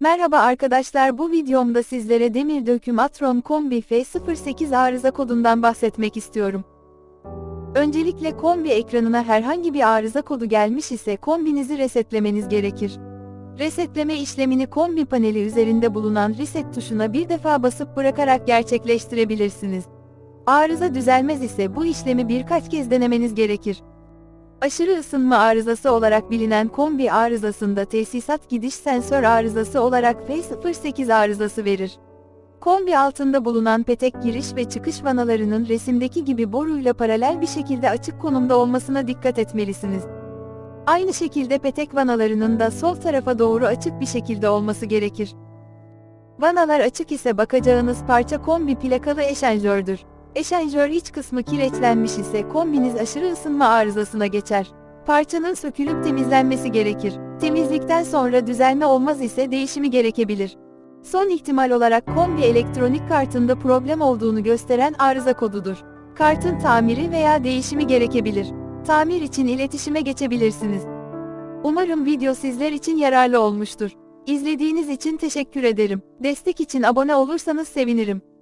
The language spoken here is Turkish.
Merhaba arkadaşlar bu videomda sizlere Demir Döküm Atron Kombi F08 arıza kodundan bahsetmek istiyorum. Öncelikle kombi ekranına herhangi bir arıza kodu gelmiş ise kombinizi resetlemeniz gerekir. Resetleme işlemini kombi paneli üzerinde bulunan reset tuşuna bir defa basıp bırakarak gerçekleştirebilirsiniz. Arıza düzelmez ise bu işlemi birkaç kez denemeniz gerekir. Aşırı ısınma arızası olarak bilinen kombi arızasında tesisat gidiş sensör arızası olarak F08 arızası verir. Kombi altında bulunan petek giriş ve çıkış vanalarının resimdeki gibi boruyla paralel bir şekilde açık konumda olmasına dikkat etmelisiniz. Aynı şekilde petek vanalarının da sol tarafa doğru açık bir şekilde olması gerekir. Vanalar açık ise bakacağınız parça kombi plakalı eşanjördür. Eşanjör iç kısmı kireçlenmiş ise kombiniz aşırı ısınma arızasına geçer. Parçanın sökülüp temizlenmesi gerekir. Temizlikten sonra düzelme olmaz ise değişimi gerekebilir. Son ihtimal olarak kombi elektronik kartında problem olduğunu gösteren arıza kodudur. Kartın tamiri veya değişimi gerekebilir. Tamir için iletişime geçebilirsiniz. Umarım video sizler için yararlı olmuştur. İzlediğiniz için teşekkür ederim. Destek için abone olursanız sevinirim.